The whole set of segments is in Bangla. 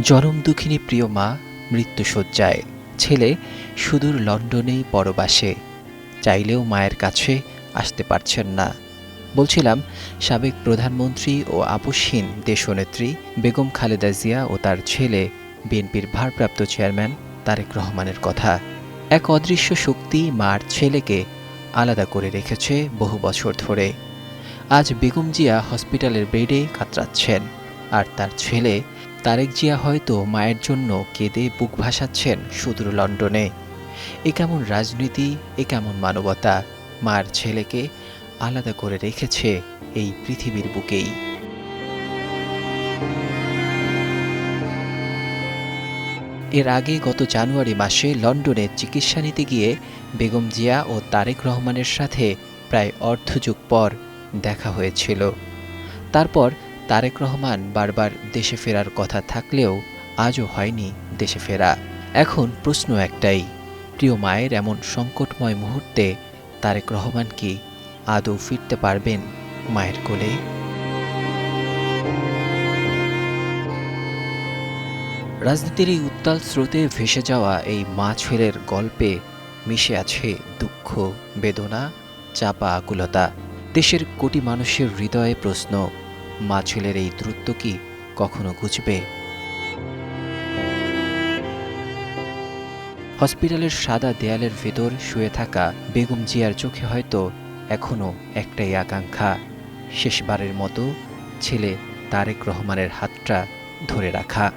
জনম দুঃখিনী প্রিয় মা মৃত্যুসজ্জায় ছেলে সুদূর লন্ডনেই পরবাসে। চাইলেও মায়ের কাছে আসতে পারছেন না। বলছিলাম, সাবেক প্রধানমন্ত্রী ও আপসহীন দেশনেত্রী বেগম খালেদা জিয়া ও তার ছেলে, বিএনপির ভারপ্রাপ্ত চেয়ারম্যান তারেক রহমানের কথা। এক অদৃশ্য শক্তি মার ছেলেকে আলাদা করে রেখেছে বহু বছর ধরে। আজ বেগম জিয়া হসপিটালের বেডে কাতরাচ্ছেন। আর তার ছেলে তারেক জিয়া হয়তো মায়ের জন্য কেঁদে বুক ভাসাচ্ছেন সুদূর লন্ডনে। এ কেমন রাজনীতি, এ কেমন মানবতা, মার ছেলেকে আলাদা করে রেখেছে এই পৃথিবীর বুকেই। এর আগে গত জানুয়ারি মাসে লন্ডনে চিকিৎসা নিতে গিয়ে বেগম জিয়া ও তারেক রহমানের সাথে প্রায় অর্ধযুগ পর দেখা হয়েছিল। তারপর তারেক রহমান বারবার দেশে ফেরার কথা থাকলেও আজও হয়নি দেশে ফেরা। এখন প্রশ্ন একটাই, প্রিয় মায়ের এমন সংকটময় মুহূর্তে তারেক রহমান কি আদৌ ফিরতে পারবেন মায়ের কোলে? রাজনীতির এই উত্তাল স্রোতে ভেসে যাওয়া এই মা ছেলের গল্পে মিশে আছে দুঃখ, বেদনা, চাপা আকুলতা। দেশের কোটি মানুষের হৃদয়ে প্রশ্ন মা ছেলের এই দূরত্ব কি কখনো ঘুচবে? হসপিটালের সাদা দেয়ালের ভেতর শুয়ে থাকা বেগম জিয়ার চোখে হয়তো এখনও একটাই আকাঙ্ক্ষা। শেষবারের মতো ছেলে তারেক রহমানের হাতটা ধরে রাখা।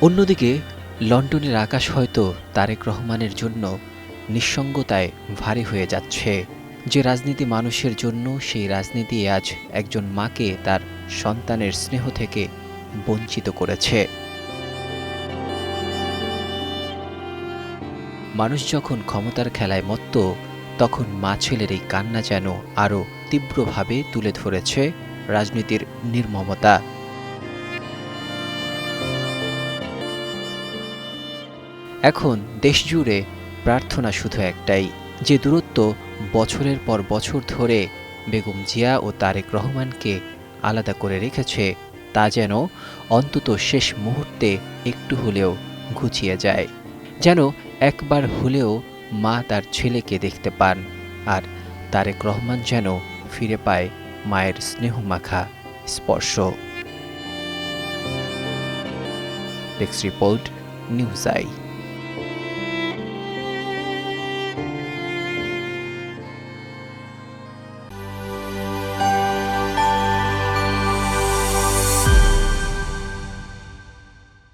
অন্যদিকে লন্ডনের আকাশ হয়তো তারেক রহমানের জন্য নিঃসঙ্গতায় ভারী হয়ে যাচ্ছে। যে রাজনীতি মানুষের জন্য, সেই রাজনীতি আজ একজন মাকে তার সন্তানের স্নেহ থেকে বঞ্চিত করেছে। মানুষ যখন ক্ষমতার খেলায় মত্ত, তখন মা ছেলের এই কান্না যেন আরও তীব্রভাবে তুলে ধরেছে রাজনীতির নির্মমতা। এখন দেশজুড়ে প্রার্থনা শুধু একটাই। যে দূরত্ব বছরের পর বছর ধরে বেগম জিয়া ও তারেক রহমানকে আলাদা করে রেখেছে, তা যেন অন্তত শেষ মুহূর্তে একটু হলেও ঘুচিয়ে যায়, যেন একবার হলেও মা তার ছেলেকে দেখতে পান আর তারেক রহমান যেন ফিরে পায় মায়ের স্নেহমাখা স্পর্শ। Desk report, news eye.